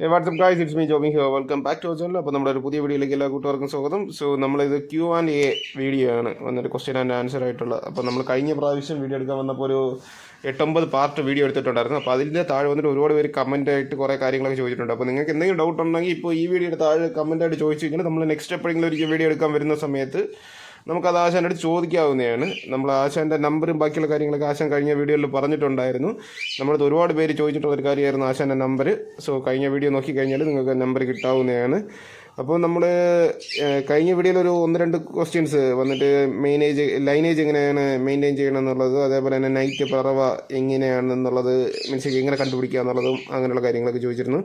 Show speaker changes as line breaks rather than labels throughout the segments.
What's up guys it's me Jobin here welcome back to channel അപ്പോൾ നമ്മുടെ ഒരു പുതിയ വീഡിയോയിലേക്ക് എല്ലാ കൂട്ടുകാർക്കും സ്വാഗതം. സോ നമ്മളിത് ക്യൂ ആൻഡ് എ വീഡിയോ ആണ്. വന്നിട്ട് ക്വസ്റ്റ്യൻ ആൻഡ് ആൻസർ ആയിട്ടുള്ളത് അപ്പോൾ നമ്മൾ കഴിഞ്ഞ പ്രാവശ്യം വീഡിയോ എടുക്കാൻ വന്നപ്പോൾ ഒരു എട്ടൊമ്പത് പാർട്ട് വീഡിയോ എടുത്തിട്ടുണ്ടായിരുന്നു. അപ്പോൾ അതിന്റെ താഴെ വന്നിട്ട് ഒരുപാട് പേര് കമന്റ് ആയിട്ട് കുറേ കാര്യങ്ങളൊക്കെ ചോദിച്ചിട്ടുണ്ട്. അപ്പോൾ നിങ്ങൾക്ക് എന്തെങ്കിലും ഡൗട്ട് ഉണ്ടെങ്കിൽ ഇപ്പോൾ ഈ വീഡിയോയുടെ താഴെ കമന്റ് ചോദിച്ചു കഴിഞ്ഞാൽ നമ്മൾ നെക്സ്റ്റ് എപ്പോഴെങ്കിലും ഒരു വീഡിയോ എടുക്കാൻ വരുന്ന സമയത്ത് നമുക്കത് ആശാന്റെ അടുത്ത് ചോദിക്കാവുന്നതാണ്. നമ്മൾ ആശാന്റെ നമ്പറും ബാക്കിയുള്ള കാര്യങ്ങളൊക്കെ ആശാൻ കഴിഞ്ഞ വീഡിയോയിൽ പറഞ്ഞിട്ടുണ്ടായിരുന്നു. നമ്മളത് ഒരുപാട് പേര് ചോദിച്ചിട്ടുള്ള ഒരു കാര്യമായിരുന്നു ആശാന്റെ നമ്പർ. സോ കഴിഞ്ഞ വീഡിയോ നോക്കി കഴിഞ്ഞാൽ നിങ്ങൾക്ക് നമ്പർ കിട്ടാവുന്നതാണ്. അപ്പോൾ നമ്മൾ കഴിഞ്ഞ വീഡിയോയിൽ ഒരു ഒന്ന് രണ്ട് ക്വസ്റ്റ്യൻസ് വന്നിട്ട് മെയിനേജ് ലൈനേജ് എങ്ങനെയാണ് മെയിന്റെയിൻ ചെയ്യണം എന്നുള്ളത് അതേപോലെ തന്നെ നൈറ്റ് പറവ എങ്ങനെയാണെന്നുള്ളത് മീൻസ് എങ്ങനെ കണ്ടുപിടിക്കുക എന്നുള്ളതും അങ്ങനെയുള്ള കാര്യങ്ങളൊക്കെ ചോദിച്ചിരുന്നു.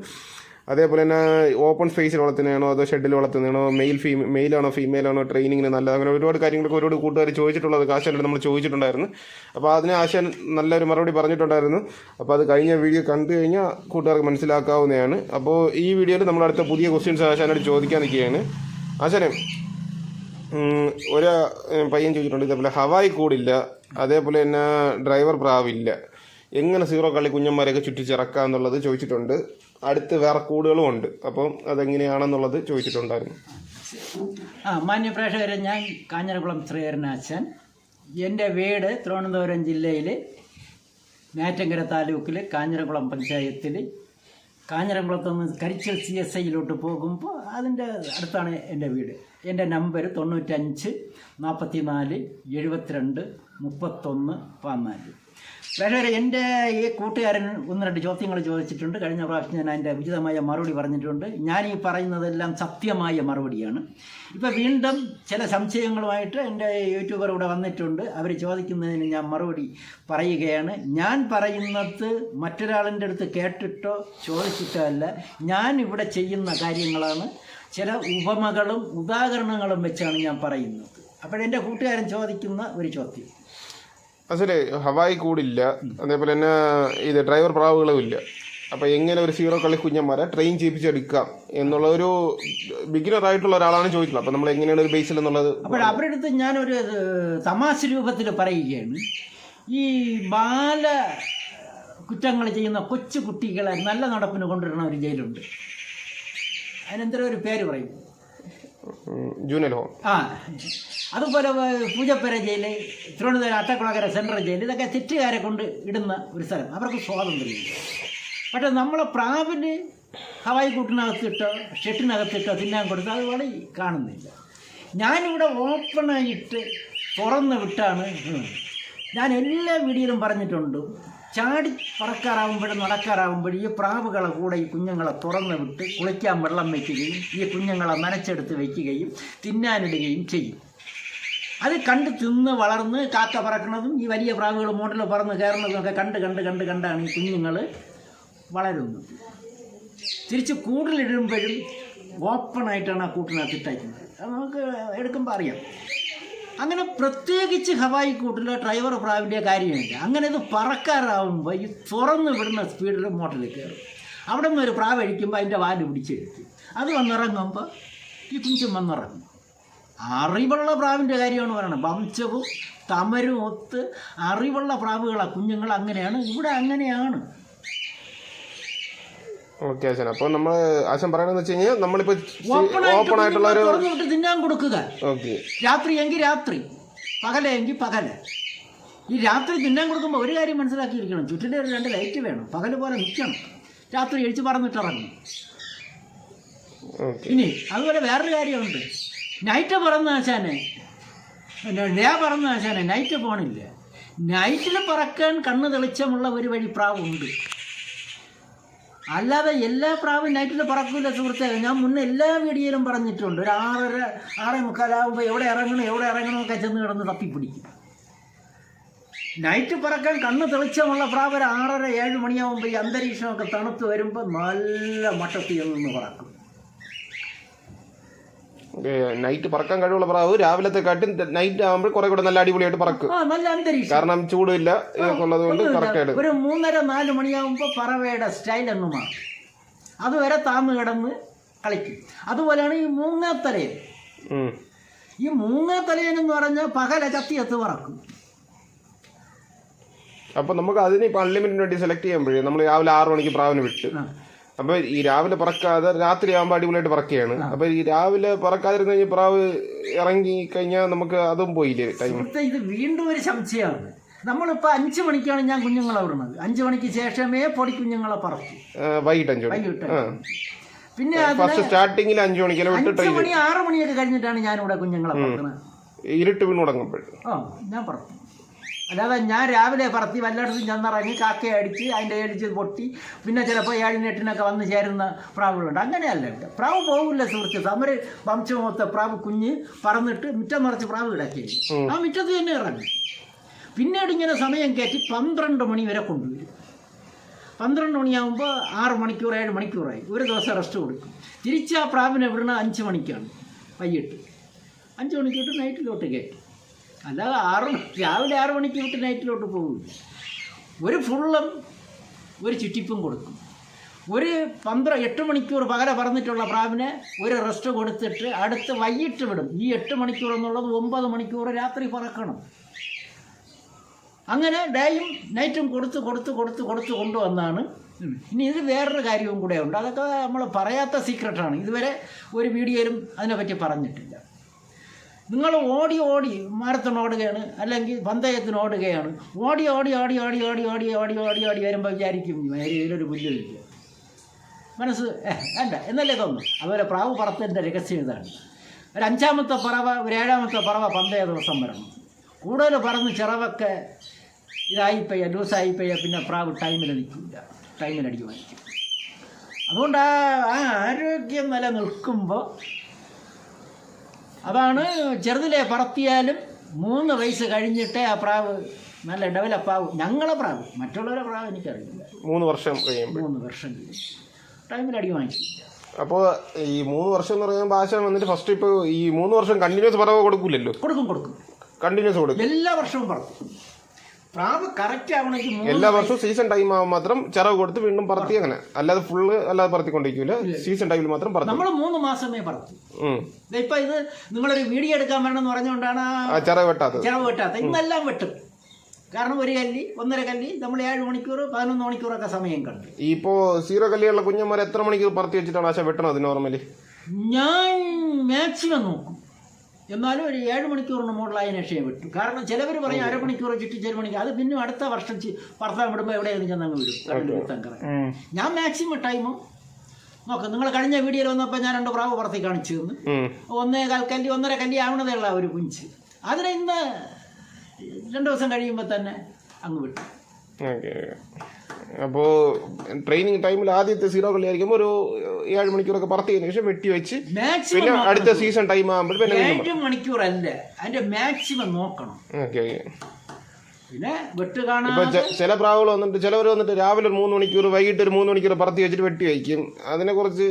അതേപോലെ തന്നെ ഓപ്പൺ സ്പേസിൽ വളർത്തുന്നതാണോ അതോ ഷെഡിൽ വളർത്തുന്നതാണോ? മെയിൽ ഫീ മെയിലാണോ ഫീമെയിലാണോ ട്രെയിനിങ്ങിന് നല്ലത്? അങ്ങനെ ഒരുപാട് കാര്യങ്ങളൊക്കെ ഒരുപാട് കൂട്ടുകാർ ചോദിച്ചിട്ടുള്ളത് ആശാനോട് നമ്മൾ ചോദിച്ചിട്ടുണ്ടായിരുന്നു. അപ്പോൾ അതിന് ആശാൻ നല്ലൊരു മറുപടി പറഞ്ഞിട്ടുണ്ടായിരുന്നു. അപ്പോൾ അത് കഴിഞ്ഞ വീഡിയോ കണ്ടു കഴിഞ്ഞാൽ കൂട്ടുകാർക്ക് മനസ്സിലാക്കാവുന്നതാണ്. അപ്പോൾ ഈ വീഡിയോയിൽ നമ്മൾ അടുത്ത പുതിയ ക്വസ്റ്റ്യൻസ് ആശാനോട് ചോദിക്കാൻ നിൽക്കുകയാണ്. ആശാനെ ഒരു പയ്യൻ ചോദിച്ചിട്ടുണ്ട്. ഇതേപോലെ ഹവായി കൂടില്ല അതേപോലെ തന്നെ ഡ്രൈവർ പ്രാവില്ല. എങ്ങനെ സീറോ കളി കുഞ്ഞന്മാരെയൊക്കെ ചുറ്റിച്ചിറക്കുക എന്നുള്ളത് ചോദിച്ചിട്ടുണ്ട്. അടുത്ത് വേറെ കൂടുകളും ഉണ്ട്. അപ്പം അതെങ്ങനെയാണെന്നുള്ളത് ചോദിച്ചിട്ടുണ്ടായിരുന്നു.
ആ മാന്യ പ്രേക്ഷകരെ ഞാൻ കാഞ്ഞിരക്കുളം ശ്രീഹരനാശൻ. എന്റെ വീട് തിരുവനന്തപുരം ജില്ലയിൽ മേറ്റങ്കര താലൂക്കിൽ കാഞ്ഞിരക്കുളം പഞ്ചായത്തിൽ കാഞ്ഞിരക്കുളത്ത് നിന്ന് കരിച്ചൽ സി എസ് ഐയിലോട്ട് പോകുമ്പോൾ അതിന്റെ അടുത്താണ് എന്റെ വീട്. എന്റെ നമ്പർ തൊണ്ണൂറ്റഞ്ച് നാൽപ്പത്തി നാല് എഴുപത്തിരണ്ട് മുപ്പത്തൊന്ന് പതിനാല്. പ്രേക്ഷകരെ എന്റെ ഈ കൂട്ടുകാരൻ ഒന്ന് രണ്ട് ചോദ്യങ്ങൾ ചോദിച്ചിട്ടുണ്ട്. കഴിഞ്ഞ പ്രാവശ്യം ഞാൻ അതിന്റെ ഉചിതമായ മറുപടി പറഞ്ഞിട്ടുണ്ട്. ഞാൻ ഈ പറയുന്നതെല്ലാം സത്യമായ മറുപടിയാണ്. ഇപ്പോൾ വീണ്ടും ചില സംശയങ്ങളുമായിട്ട് എന്റെ യൂട്യൂബർ ഇവിടെ വന്നിട്ടുണ്ട്. അവർ ചോദിക്കുന്നതിന് ഞാൻ മറുപടി പറയുകയാണ്. ഞാൻ പറയുന്നത് മറ്റൊരാളിന്റെ അടുത്ത് കേട്ടിട്ടോ ചോദിച്ചിട്ടോ അല്ല. ഞാൻ ഇവിടെ ചെയ്യുന്ന കാര്യങ്ങളാണ്. ചില ഉപമകളും ഉദാഹരണങ്ങളും വെച്ചാണ് ഞാൻ പറയുന്നത്. അപ്പോഴെന്റെ കൂട്ടുകാരൻ ചോദിക്കുന്ന ഒരു ചോദ്യം.
അസലേ ഹവായി കൂടില്ല. അതേപോലെ തന്നെ ഇത് ഡ്രൈവർ പ്രാവുകളും ഇല്ല. അപ്പോൾ എങ്ങനെ ഒരു സീറോ കളി കുഞ്ഞന്മാരെ ട്രെയിൻ ചെയ്യിപ്പിച്ചെടുക്കാം എന്നുള്ള ഒരു ബിഗിനർ ആയിട്ടുള്ള ഒരാളാണ് ചോദിക്കുന്നത്. അപ്പോൾ നമ്മൾ എങ്ങനെയാണ് ഒരു ബേസിൽ എന്നുള്ളത്
അപ്പോൾ അവരുടെ അടുത്ത് ഞാനൊരു തമാശ രൂപത്തിൽ പറയുകയാണ്. ഈ ബാല കുറ്റങ്ങൾ ചെയ്യുന്ന കൊച്ചു കുട്ടികളെ നല്ല നടപ്പിന് കൊണ്ടുവരുന്ന ഒരു ജയിലുണ്ട്. അതിനെന്തര ഒരു പേര് പറയും.
Juvenile home.
ആ അതുപോലെ Poojappura jail Thiruvananthapuram Attakulangara central jail ഇതൊക്കെ തെറ്റുകാരെ കൊണ്ട് ഇടുന്ന ഒരു സ്ഥലം. അവർക്ക് സ്വാതന്ത്ര്യമില്ല പക്ഷെ നമ്മളെ പ്രാവിന് ഹവായി കൂട്ടിനകത്തിട്ടോ ഷെട്ടിനകത്തിട്ടോ തിന്നാൻ കൊടുത്താൽ അത് വളരെ കാണുന്നില്ല. ഞാനിവിടെ ഓപ്പണായിട്ട് തുറന്ന് വിട്ടാണ്. ഞാൻ എല്ലാ വീഡിയോയിലും പറഞ്ഞിട്ടുണ്ട്. ചാടി പറക്കാറാവുമ്പോഴും നടക്കാറാവുമ്പോഴും ഈ പ്രാവുകളെ കൂടെ ഈ കുഞ്ഞുങ്ങളെ തുറന്നു വിട്ട് കുളിക്കാൻ വെള്ളം വയ്ക്കുകയും ഈ കുഞ്ഞുങ്ങളെ നനച്ചെടുത്ത് വയ്ക്കുകയും തിന്നാനിടുകയും ചെയ്യും. അത് കണ്ട് തിന്ന് വളർന്ന് കാക്ക പറക്കുന്നതും ഈ വലിയ പ്രാവുകൾ മോട്ടിൽ പറന്ന് കയറുന്നതും ഒക്കെ കണ്ട് കണ്ട് കണ്ട് കണ്ടാണ് ഈ കുഞ്ഞുങ്ങൾ വളരുന്നത്. തിരിച്ച് കൂട്ടിലിടുമ്പോഴും ഓപ്പണായിട്ടാണ് ആ കൂട്ടിനകത്ത് ഇട്ടയക്കുന്നത് അത് നമുക്ക് എടുക്കുമ്പോൾ അറിയാം. അങ്ങനെ പ്രത്യേകിച്ച് ഹവായി കൂട്ടിലോ ഡ്രൈവർ പ്രാവിന്റെ കാര്യമില്ല. അങ്ങനെ ഇത് പറക്കാറാവുമ്പോൾ ഈ തുറന്ന് വിടുന്ന സ്പീഡിൽ മോട്ടറിൽ കയറും അവിടെ നിന്ന് ഒരു പ്രാവ് അഴിക്കുമ്പോൾ അതിന്റെ വാൽ പിടിച്ചെടുക്കും അത് വന്നിറങ്ങുമ്പോൾ ഈ കുഞ്ചും വന്നിറങ്ങും. അറിവുള്ള പ്രാവിന്റെ കാര്യമാണ് പറയുന്നത് വംശവും തമരും ഒത്ത് അറിവുള്ള പ്രാവുകളാണ് കുഞ്ഞുങ്ങൾ അങ്ങനെയാണ്. ഇവിടെ അങ്ങനെയാണ്.
ഓക്കെ ആശാൻ അപ്പോൾ നമ്മൾ ആശാൻ പറയണമെന്ന് വെച്ച് കഴിഞ്ഞാൽ നമ്മളിപ്പോൾ
ഓപ്പൺ
ആയിട്ടുള്ള ഒരു
തിന്നാൻ കൊടുക്കുക.
ഓക്കെ
രാത്രി എങ്കിൽ രാത്രി പകലെങ്കിൽ പകൽ. ഈ രാത്രി തിന്നാൻ കൊടുക്കുമ്പോൾ ഒരു കാര്യം മനസ്സിലാക്കിയിരിക്കണം. ചുറ്റിന്റെ ഒരു രണ്ട് ലൈറ്റ് വേണം. പകൽ പോലെ നിൽക്കണം. രാത്രി എഴിച്ച് പറന്നിട്ടിറങ്ങും ഇനി അതുപോലെ വേറൊരു കാര്യമുണ്ട്. നൈറ്റ് പറന്ന് ആശാനെ ഞാൻ പറന്ന് പറന്ന ആശാനെ നൈറ്റ് പോണില്ല. നൈറ്റിൽ പറക്കാൻ കണ്ണ് തെളിച്ചമുള്ള ഒരു വഴി പ്രാവുണ്ട്. അല്ലാതെ എല്ലാ പ്രാവും നൈറ്റിൽ പറക്കൂല സുഹൃത്തേ. ഞാൻ മുന്നേ എല്ലാ വീഡിയോയിലും പറഞ്ഞിട്ടുണ്ട്. ഒരു ആറര ആറേ മുക്കാലാവുമ്പോൾ എവിടെ ഇറങ്ങണം എവിടെ ഇറങ്ങണം ഒക്കെ ചെന്ന് കിടന്ന് തപ്പിപ്പിടിക്കും. നൈറ്റ് പറക്കാൻ കണ്ണ് തെളിച്ചമുള്ള പ്രാവ് ഒരു ആറര ഏഴ് മണിയാവുമ്പോൾ ഈ അന്തരീക്ഷമൊക്കെ തണുത്ത് വരുമ്പോൾ നല്ല മട്ടത്തിൽ നിന്ന് പറക്കും.
നൈറ്റ് പറക്കാൻ കഴിവുള്ള പ്രാവ് രാവിലത്തെ കാട്ടും നൈറ്റ് ആകുമ്പോൾ കുറെ കൂടെ നല്ല അടിപൊളിയായിട്ട് പറക്കും.
നല്ല അന്തരീക്ഷം.
കാരണം ചൂടില്ല എന്നുള്ളത് ഉള്ളത് കൊണ്ട് കറക്റ്റ്
ഒരു മൂന്നര നാല് മണിയാകുമ്പോൾ പറവയുടെ സ്റ്റൈൽ അങ്ങ് മാറും. അതുവരെ താന്ന് കിടന്ന് കളിക്കും. അതുപോലെയാണ് ഈ മൂങ്ങാത്തലയൻ. ഈ മൂങ്ങാത്തലയൻ എന്ന് പറഞ്ഞാൽ പകല ചത്തിയത്ത് പറക്കും.
അപ്പൊ നമുക്ക് അതിന് ഇപ്പൊ അൺലിമിറ്റഡ് വേണ്ടി സെലക്ട് ചെയ്യുമ്പോഴേ നമ്മൾ രാവിലെ ആറ് മണിക്ക് പ്രാവിന് വിട്ട്. അപ്പൊ ഈ രാവിലെ പറക്കാതെ രാത്രി ആകുമ്പോൾ അടിപൊളിയായിട്ട് പറക്കുകയാണ് അപ്പൊ ഈ രാവിലെ പറക്കാതിരുന്ന് കഴിഞ്ഞ പ്രാവ് ഇറങ്ങി കഴിഞ്ഞാൽ നമുക്ക് അതും പോയില്ലേ ടൈം
ഇത് വീണ്ടും ഒരു സംശയമാണ്. നമ്മളിപ്പോ അഞ്ചു മണിക്കാണ് ഞാൻ കുഞ്ഞുങ്ങളെ വിടുന്നത്. അഞ്ചു മണിക്ക് ശേഷമേ പൊടി കുഞ്ഞുങ്ങളെ പറക്കും.
വൈകിട്ട് അഞ്ചു മണി.
വൈകിട്ട് പിന്നെ
ഫസ്റ്റ് സ്റ്റാർട്ടിങ്ങിൽ അഞ്ചു മണിക്കല്ല
അഞ്ച് മണി ആറ് മണിയൊക്കെ കഴിഞ്ഞിട്ടാണ് ഞാൻ ഞാനിവിടെ കുഞ്ഞുങ്ങളെ പറക്കുന്നത്
ഇരുട്ട് വീണ് തുടങ്ങുമ്പോൾ
ആ ഞാൻ പറക്കും. അല്ലാതെ ഞാൻ രാവിലെ പറത്തി വല്ലയിടത്തും ചെന്നിറങ്ങി കാക്ക അടിച്ച് അതിന്റെ അടിച്ച് പൊട്ടി. പിന്നെ ചിലപ്പോൾ ഏഴിന് എട്ടിനൊക്കെ വന്ന് ചേരുന്ന പ്രാവുകളുണ്ട്. അങ്ങനെയല്ല ഇവിടെ പ്രാവ് പോകില്ല സുഹൃത്ത്. അവർ വംശമൊത്ത പ്രാവ് കുഞ്ഞ് പറന്നിട്ട് മുറ്റം നിറച്ച് പ്രാവ് കിടക്കി ആ മുറ്റത്ത് തന്നെ ഇറങ്ങി. പിന്നീട് ഇങ്ങനെ സമയം കയറ്റി പന്ത്രണ്ട് മണി വരെ കൊണ്ടുവരും. പന്ത്രണ്ട് മണിയാകുമ്പോൾ ആറ് മണിക്കൂർ ഏഴ് മണിക്കൂറായി. ഒരു ദിവസം റെസ്റ്റ് കൊടുക്കും. തിരിച്ച് ആ പ്രാവിനെ വിടണ അഞ്ച് മണിക്കാണ്. വൈകിട്ട്. അഞ്ച് മണിക്കൂട്ട് നൈറ്റിലോട്ട് കയറ്റും. അല്ലാതെ ആറ് രാവിലെ ആറ് മണിക്ക് വിട്ട് നൈറ്റിലോട്ട് പോകും. ഒരു ഫുള്ളും ഒരു ചുറ്റിപ്പും കൊടുക്കും. ഒരു പന്ത്ര എട്ട് മണിക്കൂർ പകല പറഞ്ഞിട്ടുള്ള പ്രാവിന് ഒരു റെസ്റ്റ് കൊടുത്തിട്ട് അടുത്ത് വൈകിട്ട് വിടും. ഈ എട്ട് മണിക്കൂർ എന്നുള്ളത് ഒമ്പത് മണിക്കൂർ രാത്രി പറക്കണം. അങ്ങനെ ഡേയും നൈറ്റും കൊടുത്ത് കൊടുത്ത് കൊടുത്ത് കൊടുത്ത് കൊണ്ടുവന്നാണ്. ഇനി ഇത് വേറൊരു കാര്യവും കൂടെ ഉണ്ട്. അതൊക്കെ നമ്മൾ പറയാത്ത സീക്രട്ടാണ് ഇതുവരെ ഒരു വീഡിയോയിലും അതിനെപ്പറ്റി പറഞ്ഞിട്ടില്ല. നിങ്ങൾ ഓടി ഓടി മാരത്തൺ ഓടുകയാണ് അല്ലെങ്കിൽ പന്തയത്തിന് ഓടുകയാണ്. ഓടി ഓടി ഓടി ഓടി ഓടി ഓടി ഓടി ഓടി ഓടി വരുമ്പോൾ വിചാരിക്കും ഏരിയയിലൊരു പുല്ലില്ല മനസ്സ് വേണ്ട എന്നല്ലേ തോന്നും അതുപോലെ പ്രാവ് പറത്തിന്റെ രഹസ്യം ഇതാണ്. ഒരു അഞ്ചാമത്തെ പറവ ഒരു ഏഴാമത്തെ പറവ പന്തയ ദിവസം വരണം. കൂടുതൽ പറന്ന് ചിറവൊക്കെ ഇതായിപ്പോയ ലൂസായിപ്പോയ പിന്നെ പ്രാവ് ടൈമിൽ നിൽക്കില്ല. ടൈമിൽ അതുകൊണ്ട് ആ ആരോഗ്യം നിലനിൽക്കുമ്പോൾ അതാണ് ചെറുതിലെ പറത്തിയാലും മൂന്ന് വയസ്സ് കഴിഞ്ഞിട്ടേ ആ പ്രാവ് നല്ല ഡെവലപ്പ് ആവും ഞങ്ങളെ പ്രാവ്. മറ്റുള്ളവരെ പ്രാവ് എനിക്കറിയില്ല.
മൂന്ന് വർഷം കഴിയുമ്പോൾ
മൂന്ന് വർഷം ടൈമിൽ ടൈമിലടി വാങ്ങിക്കും
അപ്പോൾ ഈ മൂന്ന് വർഷം എന്ന് പറയുമ്പോൾ ആശാൻ വന്നിട്ട് ഫസ്റ്റ് ഇപ്പോൾ ഈ മൂന്ന് വർഷം കണ്ടിന്യൂസ് പറവ് കൊടുക്കില്ലല്ലോ
കൊടുക്കും കൊടുക്കും.
കണ്ടിന്യൂസ് കൊടുക്കും.
എല്ലാ വർഷവും പറത്തും പ്രാവ് കറക്റ്റ് ആവണമെങ്കിൽ മൂന്ന്
എല്ലാ വർഷവും സീസൺ ടൈം മാത്രം ചിറവ് കൊടുത്ത് വീണ്ടും പറത്തി അങ്ങനെ. അല്ലാതെ ഫുള്ള് അല്ലാതെ പറത്തിക്കൊണ്ടിരിക്കൂല. സീസൺ ടൈമിൽ മാത്രം പറത്തി.
നമ്മൾ മൂന്ന് മാസമേ പറത്തു. ഇപ്പൊ ഇത് നിങ്ങളൊരു വീഡിയോ എടുക്കാൻ വേണമെന്ന് പറഞ്ഞുകൊണ്ടാണ് ആ
വെട്ടാത്തത്. ചിറവ് വെട്ടാത്തത്.
വെട്ടാത്ത ഇന്നെല്ലാം വെട്ടും. കാരണം ഒരു കല്ലി ഒന്നര കല്ലി നമ്മൾ ഏഴ് മണിക്കൂർ പതിനൊന്ന് മണിക്കൂറൊക്കെ സമയം കണ്ടു
ഇപ്പോ സീറോ കല്ലിയുള്ള കുഞ്ഞന്മാർ എത്ര മണിക്കൂർ പറത്തി വെച്ചിട്ടാണ് ആശ വെട്ടണത് നോർമലി
ഞാൻ മാക്സിമം നോക്കും. എന്നാലും ഒരു ഏഴ് മണിക്കൂറിന് മുകളിലായതിനു ശേഷം വിട്ടു. കാരണം ചിലവർ പറയും അരമണിക്കൂർ ചുറ്റി ഒരു മണിക്കൂർ അത് പിന്നെ അടുത്ത വർഷം ഭർത്താവ് വിടുമ്പോൾ എവിടെയെങ്കിലും ചെന്നങ്ങ് വിടും. കടലിൽ ഞാൻ മാക്സിമം ടൈമും നോക്കാം നിങ്ങൾ കഴിഞ്ഞ വീഡിയോയിൽ വന്നപ്പോൾ ഞാൻ രണ്ട് പ്രാവ് പുറത്തേക്ക് കാണിച്ചു തന്നു. ഒന്നേ കാൽ കല്ലി ഒന്നര കല്ലി ആവണതേയുള്ള ഒരു കുഞ്ച്. അതിനെ ഇന്ന് രണ്ട് ദിവസം കഴിയുമ്പോൾ തന്നെ അങ്ങ് വിട്ടു.
ഓക്കെ അപ്പോ ട്രെയിനിങ് ടൈമിൽ ആദ്യത്തെ സീറോ കളി ആയിരിക്കുമ്പോൾ ഒരു ഏഴ് മണിക്കൂറൊക്കെ പറത്തിയതിനു ശേഷം വെട്ടി വെച്ച് പിന്നെ അടുത്ത സീസൺ ടൈം ആകുമ്പോൾ പിന്നെ
ഏഴ് മണിക്കൂറല്ല. അതിന്റെ മാക്സിമം നോക്കണം.
ഓക്കെ ഓക്കെ
പിന്നെ വെട്ട്
ചില പ്രാവുകൾ വന്നിട്ട് ചിലവർ വന്നിട്ട് രാവിലെ ഒരു മൂന്ന് മണിക്കൂർ വൈകിട്ട് ഒരു മൂന്ന് മണിക്കൂർ പറത്തി വെച്ചിട്ട് വെട്ടി വയ്ക്കും. അതിനെ കുറിച്ച്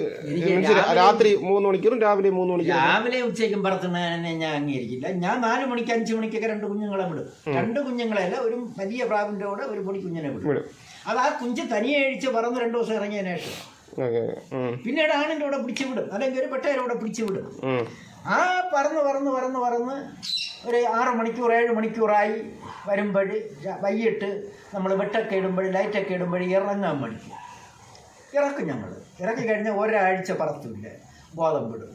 രാത്രി മൂന്ന് മണിക്കൂറും രാവിലെ മൂന്ന് മണിക്കൂർ
രാവിലെ ഉച്ചയ്ക്കും പറത്തുന്നതിനെ ഞാൻ അംഗീകരിക്കില്ല. ഞാൻ നാല് മണിക്ക് അഞ്ച് മണിക്കൊക്കെ രണ്ട് കുഞ്ഞുങ്ങളെ വിടും. രണ്ട് കുഞ്ഞുങ്ങളെ അല്ല ഒരു വലിയ പ്രാവിന്റെ കൂടെ ഒരു പൊടി കുഞ്ഞിനെ വിടും. അത് ആ കുഞ്ച് തനിയെ അഴിച്ച് പറന്ന് രണ്ടു ദിവസം ഇറങ്ങിയ ശേഷം പിന്നീട് ആണിന്റെ കൂടെ പിടിച്ചു വിടും. അല്ലെങ്കിൽ ഒരു പെട്ടേരെ കൂടെ പിടിച്ചു വിടും. ആ പറന്ന് പറന്ന് പറന്ന് പറന്ന് ഒരു ആറ് മണിക്കൂർ ഏഴ് മണിക്കൂറായി വരുമ്പോൾ വൈകിട്ട് നമ്മൾ വെട്ടൊക്കെ ഇടുമ്പോൾ ലൈറ്റൊക്കെ ഇടുമ്പോൾ ഇറങ്ങാൻ മടിക്കും. ഇറക്കും ഞങ്ങൾ. ഇറക്കി കഴിഞ്ഞാൽ ഒരാഴ്ച പറത്തില്ല? ഗോതമ്പിടും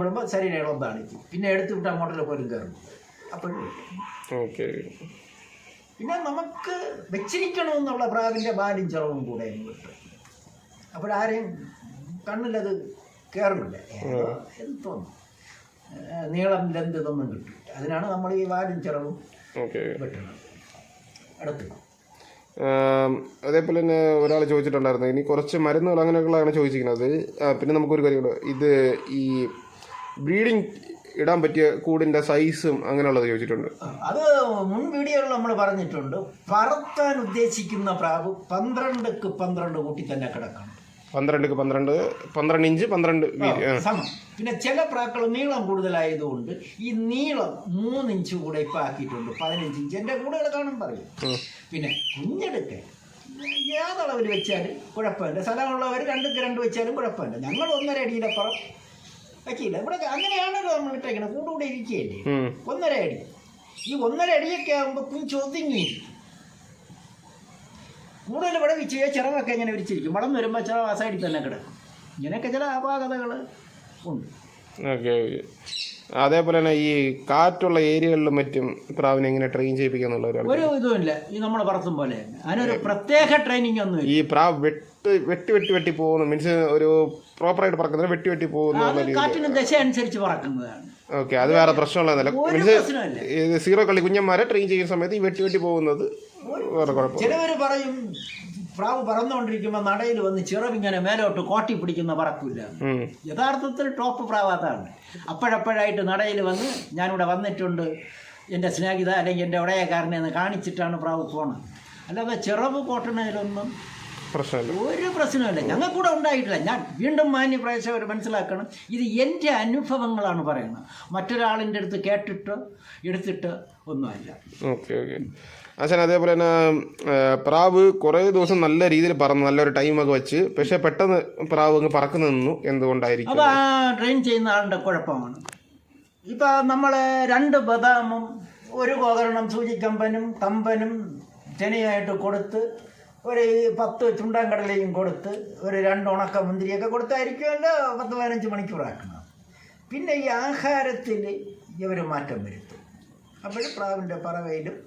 വിടുമ്പോൾ ശരീരം ഇളം കാണിക്കും പിന്നെ എടുത്തു വിട്ട് അങ്ങോട്ടുള്ള പോലും കയറും. അപ്പോൾ
ഓക്കെ.
പിന്നെ നമുക്ക് വെച്ചിരിക്കണമെന്നുള്ള പ്രാവിന്റെ ബാലും ചെറവും കൂടെ കിട്ടും അപ്പോഴാരെയും കണ്ണിലത് കയറുന്നില്ല ഏതോ എന്ന് തോന്നും നീളം ലെന്ത് ഇതൊന്നും കിട്ടും അതിനാണ് നമ്മൾ ഈ വാലും ചിറവും
ഓക്കെ.
വെട്ടുന്നത്
അതേപോലെ തന്നെ ഒരാൾ ചോദിച്ചിട്ടുണ്ടായിരുന്നു. ഇനി കുറച്ച് മരുന്നുകൾ അങ്ങനെയൊക്കെയുള്ളതാണ് ചോദിച്ചിരിക്കുന്നത്. പിന്നെ നമുക്കൊരു കാര്യമുണ്ട് ഇത് ഈ ബ്രീഡിങ് ഇടാൻ പറ്റിയ കൂടിന്റെ സൈസും അങ്ങനെയുള്ളത് ചോദിച്ചിട്ടുണ്ട്.
അത് മുൻ വീഡിയോയിൽ നമ്മൾ പറഞ്ഞിട്ടുണ്ട്. പറത്താൻ ഉദ്ദേശിക്കുന്ന പ്രാവ് പന്ത്രണ്ടക്ക് പന്ത്രണ്ട് കൂട്ടി തന്നെ കിടക്കണം.
പന്ത്രണ്ടക്ക് പന്ത്രണ്ട് പന്ത്രണ്ട് ഇഞ്ച് പന്ത്രണ്ട്
സമം. പിന്നെ ചില പ്രാക്കൾ നീളം കൂടുതലായതുകൊണ്ട് ഈ നീളം മൂന്ന് ഇഞ്ച് കൂടെ ഇപ്പം ആക്കിയിട്ടുണ്ട്. പതിനഞ്ച് ഇഞ്ച്. എന്റെ കൂടെ കാണും പറയും. പിന്നെ കുഞ്ഞെടുക്കെ ഏതളവിൽ വെച്ചാൽ കുഴപ്പമില്ല. സ്ഥലമുള്ളവർ രണ്ടുക്ക് രണ്ട് വെച്ചാലും കുഴപ്പമില്ല. ഞങ്ങൾ ഒന്നര അടിയിലപ്പുറം വയ്ക്കില്ല ഇവിടെ അങ്ങനെയാണല്ലോ നമ്മൾ ഇട്ടേക്കുന്നത് കൂടെ ഇരിക്കുകയല്ലേ. ഒന്നര അടി. ഈ ഒന്നര അടിയൊക്കെ ആകുമ്പോൾ കുഞ്ച് ഒതുങ്ങിയിരിക്കും കൂടുതൽ ഇവിടെ വിച്ച് ചിറകൊക്കെ ഇങ്ങനെ വിരിച്ചിരിക്കും. വളം വരുമ്പോൾ ചിറ സൈഡിൽ തന്നെ കിടക്കും. ഇങ്ങനെയൊക്കെ ചില അപാകതകൾ ഉണ്ട്.
ഓക്കെ ഓക്കെ അതേപോലെ തന്നെ ഈ കാറ്റുള്ള ഏരിയകളിലും മറ്റും പ്രാവിനെ എങ്ങനെ ട്രെയിൻ ചെയ്യിപ്പിക്കാന്നുള്ള ഒരു
ഇതുമില്ല. ഈ നമ്മൾ പറത്തും പോലെ. അതിനൊരു പ്രത്യേക ട്രെയിനിങ് ഒന്നും
ഈ പ്രാവ് വെട്ട് വെട്ടി വെട്ടി വെട്ടി പോകുന്നു. മീൻസ് ഒരു പ്രോപ്പറായിട്ട് പറക്കുന്നത് വെട്ടി വെട്ടി പോകുന്നു
കാറ്റിന് ദശ അനുസരിച്ച് പറക്കുന്നതാണ്.
ഓക്കെ അത് വേറെ പ്രശ്നമുള്ളതല്ല മീൻസ് സീറോ കളി കുഞ്ഞന്മാരെ ട്രെയിൻ ചെയ്യുന്ന സമയത്ത് ഈ വെട്ടി വെട്ടി പോകുന്നത് വേറെ കുഴപ്പമില്ല
ചിലവർ പറയും പ്രാവ് പറന്നുകൊണ്ടിരിക്കുമ്പോൾ നടയിൽ വന്ന് ചിറവിങ്ങനെ മേലോട്ട് കോട്ടി പിടിക്കുന്ന പറക്കില്ല യഥാർത്ഥത്തിൽ ടോപ്പ് പ്രാവാത്താണ് അപ്പോഴപ്പോഴായിട്ട് നടയിൽ വന്ന് ഞാനിവിടെ വന്നിട്ടുണ്ട്. എന്റെ സ്നേഹിത അല്ലെങ്കിൽ എന്റെ ഉടയക്കാരനെ എന്ന് കാണിച്ചിട്ടാണ് പ്രാവ് പോണത്. അല്ലാതെ ചിറവ് കോട്ടണതിലൊന്നും ഒരു പ്രശ്നമില്ല ഞങ്ങൾക്കൂടെ ഉണ്ടായിട്ടില്ല. ഞാൻ വീണ്ടും മാന്യ പ്രേക്ഷകർ മനസ്സിലാക്കണം. ഇത് എന്റെ അനുഭവങ്ങളാണ് പറയുന്നത്. മറ്റൊരാളിന്റെ അടുത്ത് കേട്ടിട്ട് എടുത്തിട്ടോ ഒന്നുമല്ല.
Okay okay. അച്ഛൻ അതേപോലെ തന്നെ പ്രാവ് കുറേ ദിവസം നല്ല രീതിയിൽ പറന്നു നല്ലൊരു ടൈമൊക്കെ വെച്ച് പക്ഷെ പെട്ടെന്ന് പ്രാവ് അങ്ങ് പറക്കുന്നു നിന്നു എന്തുകൊണ്ടായിരിക്കും?
അപ്പോൾ ട്രെയിൻ ചെയ്യുന്ന ആളുടെ കുഴപ്പമാണ്. ഇപ്പോൾ നമ്മൾ രണ്ട് ബദാമും ഒരു കോകരണം സൂചിക്കമ്പനും കമ്പനും ചെനയായിട്ട് കൊടുത്ത് ഒരു പത്ത് ചുണ്ടൻകടലയും കൊടുത്ത് ഒരു രണ്ട് ഉണക്ക മുന്തിരിയൊക്കെ കൊടുത്തായിരിക്കുമല്ലോ പത്ത് പതിനഞ്ച് മണിക്കൂറാക്കുന്നത് പിന്നെ ഈ ആഹാരത്തിൽ ഇവർ മാറ്റം വരുത്തും. അപ്പോൾ പ്രാവിന്റെ പറവയിലും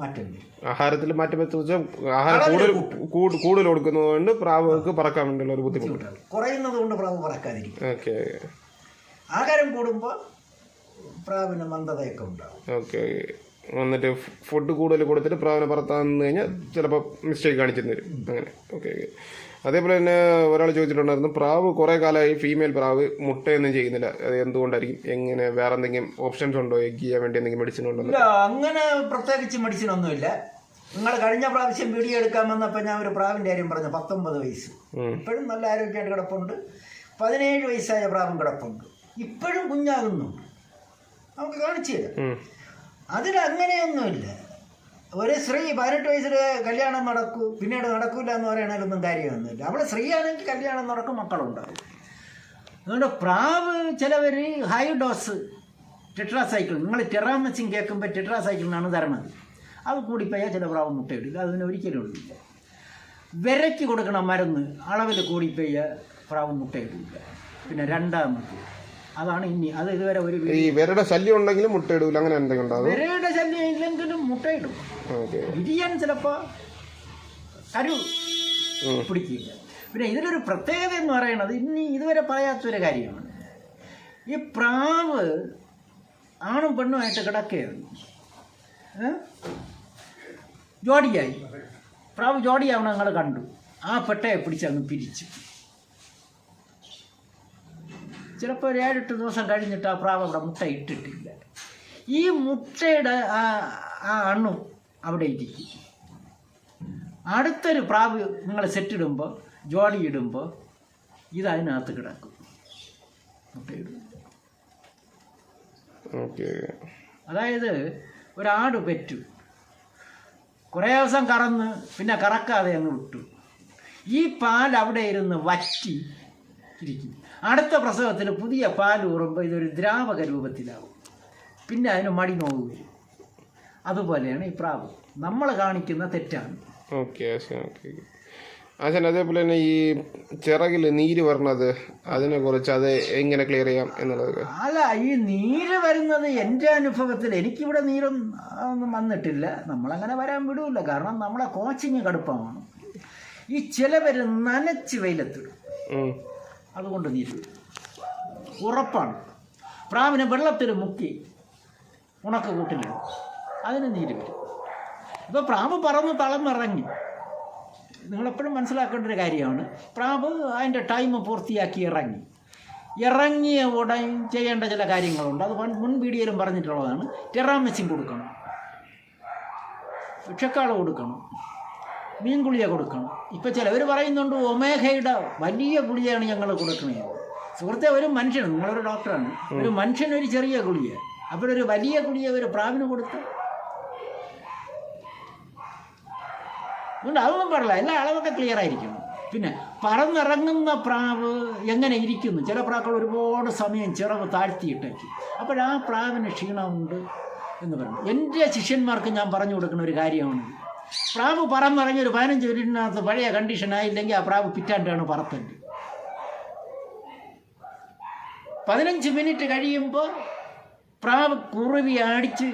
മാറ്റം വരും
ആഹാരത്തിൽ മാറ്റം വെച്ച് വെച്ചാൽ ആഹാരം കൂടുതൽ കൂടുതൽ കൊടുക്കുന്നതുകൊണ്ട് പ്രാവുകൾക്ക് പറക്കാൻ വേണ്ടിയുള്ള ഒരു ബുദ്ധിമുട്ട്.
കുറയുന്നത് കൊണ്ട് പ്രാവ് പറക്കാതിരിക്കും.
ഓക്കെ.
ആഹാരം കൂടുമ്പോൾ പ്രാവിന് മന്ദതയൊക്കെ ഉണ്ടാവും.
ഓക്കെ. എന്നിട്ട് ഫുഡ് കൂടുതൽ കൊടുത്തിട്ട് പ്രാവിനെ പറത്താൻ കഴിഞ്ഞാൽ ചിലപ്പോൾ മിസ്റ്റേക്ക് കാണിച്ചിരുന്നു വരും. അങ്ങനെ. Okay okay. അതേപോലെ തന്നെ ഒരാൾ ചോദിച്ചിട്ടുണ്ടായിരുന്നു പ്രാവ് കുറേ കാലമായി ഫീമെയിൽ പ്രാവ് മുട്ടയൊന്നും ചെയ്യുന്നില്ല. അത് എന്തുകൊണ്ടായിരിക്കും? എങ്ങനെ? വേറെ എന്തെങ്കിലും ഓപ്ഷൻസ് ഉണ്ടോ? എഗ് ചെയ്യാൻ വേണ്ടി എന്തെങ്കിലും മെഡിസിൻ ഉണ്ടോ?
അങ്ങനെ പ്രത്യേകിച്ച് മെഡിസിൻ ഒന്നുമില്ല. നിങ്ങൾ കഴിഞ്ഞ പ്രാവശ്യം വീഡിയോ എടുക്കാൻ വന്നപ്പോൾ ഞാൻ ഒരു പ്രാവിന്റെ കാര്യം പറഞ്ഞു പത്തൊമ്പത് വയസ്സ്. ഇപ്പോഴും നല്ല ആരോഗ്യമായിട്ട് കിടപ്പുണ്ട്. പതിനേഴ് വയസ്സായ പ്രാവും കിടപ്പുണ്ട്. ഇപ്പോഴും കുഞ്ഞാകുന്നുണ്ട്. നമുക്ക് കാണിച്ചു തരാം.
ഉം.
ഒരു സ്ത്രീ പതിനെട്ട് വയസ്സിൽ കല്യാണം നടക്കൂ പിന്നീട് നടക്കൂല എന്ന് പറയണതിലൊന്നും കാര്യമൊന്നുമില്ല. അവിടെ സ്ത്രീയാണെങ്കിൽ കല്യാണം നടക്കും മക്കളുണ്ടാവും അതുകൊണ്ട് പ്രാവ് ചിലവർ ഹൈ ഡോസ് ടെട്രാ സൈക്കിൾ നിങ്ങൾ ടെറാമസിൻ കേൾക്കുമ്പോൾ ടെട്രാ സൈക്കിളിനാണ് തരണത് അത് കൂടിപ്പോയാൽ ചില പ്രാവ് മുട്ടയിടില്ല. അതിന് ഒരിക്കലും ഇടില്ല വിരയ്ക്ക് കൊടുക്കണം മരുന്ന് അളവിൽ കൂടിപ്പോയാൽ പ്രാവ് മുട്ടയിടില്ല. പിന്നെ രണ്ടാമത് അതാണ് ഇനി. അത് ഇതുവരെ ഒരു
ഈ വിരയുടെ ശല്യം ഉണ്ടെങ്കിലും മുട്ടയിടൂല അങ്ങനെ എന്തെങ്കിലും ഉണ്ടാവും?
വിരയുടെ ശല്യം ഇല്ലെങ്കിലും മുട്ടയിടും.
ഇടും
വിരിയാൻ ചിലപ്പോ കരു. പിടിക്കില്ല. പിന്നെ ഇതിലൊരു പ്രത്യേകത എന്ന് പറയുന്നത് ഇനി ഇതുവരെ പറയാത്തൊരു കാര്യമാണ്. ഈ പ്രാവ് ആണും പെണ്ണുമായിട്ട് കിടക്കുകയാണ്? ജോഡിയായി. പ്രാവ് ജോഡിയാവണം ഞങ്ങൾ കണ്ടു. ആ പെട്ടയെ പിടിച്ചങ്ങ് പിരിച്ചു. ചിലപ്പോൾ ഒരു ഏഴെട്ട് ദിവസം കഴിഞ്ഞിട്ട് ആ പ്രാവ് അവിടെ മുട്ട ഇട്ടിട്ടില്ല. ഈ മുട്ടയുടെ ആ ആ അണു അവിടെ ഇരിക്കും. അടുത്തൊരു പ്രാവ് നിങ്ങൾ സെറ്റിടുമ്പോൾ ജോഡി ഇടുമ്പോൾ ഇത് അതിനകത്ത് കിടക്കും. മുട്ടയിടും അതായത് ഒരാട് പെറ്റു. കുറേ ദിവസം കറന്ന് പിന്നെ കറക്കാതെ അങ്ങ് വിട്ടു. ഈ പാൽ അവിടെ ഇരുന്ന് വറ്റി ഇരിക്കും അടുത്ത പ്രസവത്തിൽ പുതിയ പാൽ ഊറുമ്പോൾ ഇതൊരു ദ്രാവക രൂപത്തിലാവും. പിന്നെ അതിന് മടി നോവ് വരും. അതുപോലെയാണ് ഈ പ്രാവ്. നമ്മൾ കാണിക്കുന്ന തെറ്റാണ്.
ഓക്കെ അതേപോലെ തന്നെ ഈ ചിറകിൽ നീര് വരണത് അതിനെ കുറിച്ച് അത് എങ്ങനെ ക്ലിയർ ചെയ്യാം എന്നുള്ളത്?
അല്ല ഈ നീര് വരുന്നത് എന്റെ അനുഭവത്തിൽ എനിക്കിവിടെ നീരും ഒന്നും വന്നിട്ടില്ല. നമ്മളങ്ങനെ വരാൻ വിടൂല. കാരണം നമ്മളെ കോച്ചിങ് കടുപ്പമാണ്. ഈ ചിലവർ നനച്ച് വെയിലത്തിടും. അതുകൊണ്ട് നീ ഉറപ്പാണ്. പ്രാവിനെ വെള്ളത്തിൽ മുക്കി ഉണക്ക കൂട്ടിലിടും. അതിന് നീര് വരും. ഇപ്പോൾ പ്രാവ് പറന്ന് തളന്നിറങ്ങി. നിങ്ങളെപ്പോഴും മനസ്സിലാക്കേണ്ട ഒരു കാര്യമാണ്. പ്രാവ് അതിന്റെ ടൈം പൂർത്തിയാക്കി ഇറങ്ങി. ഇറങ്ങിയ ഉടൻ ചെയ്യേണ്ട ചില കാര്യങ്ങളുണ്ട്. അത് മുൻ വീഡിയോയിലും പറഞ്ഞിട്ടുള്ളതാണ്. ടെറാമെസിൻ കൊടുക്കണം. വിഷക്കാൾ കൊടുക്കണം. മീൻ ഗുളിക കൊടുക്കണം. ഇപ്പം ചിലവർ പറയുന്നുണ്ട് ഒമേഘയുടെ വലിയ ഗുളികയാണ് ഞങ്ങൾ കൊടുക്കുന്നത് സുഹൃത്തെ ഒരു മനുഷ്യൻ നിങ്ങളൊരു ഡോക്ടറാണ്. ഒരു മനുഷ്യനൊരു ചെറിയ ഗുളിക. അപ്പോൾ ഒരു വലിയ ഗുളിക ഒരു പ്രാവിന് കൊടുത്തു. അതുകൊണ്ട് അതൊന്നും പറയില്ല. എല്ലാ അളവൊക്കെ ക്ലിയർ ആയിരിക്കണം പിന്നെ പറന്നിറങ്ങുന്ന പ്രാവ് എങ്ങനെ ഇരിക്കുന്നു? ചില പ്രാക്കൾ ഒരുപാട് സമയം ചിറവ് താഴ്ത്തിയിട്ടേക്കും. അപ്പോഴാ പ്രാവിന് ക്ഷീണമുണ്ട് എന്ന് പറഞ്ഞു. എന്റെ ശിഷ്യന്മാർക്ക് ഞാൻ പറഞ്ഞു കൊടുക്കുന്ന ഒരു കാര്യമാണ്. പ്രാവ് പറന്നിറങ്ങി ഒരു പതിനഞ്ച് മിനിറ്റിനകത്ത് പഴയ കണ്ടീഷൻ ആയില്ലെങ്കിൽ ആ പ്രാവ് പിറ്റാണ്ടാണ് പറത്തേണ്ടത് പതിനഞ്ച് മിനിറ്റ് കഴിയുമ്പോൾ പ്രാവ് കുറുവി അടിച്ച്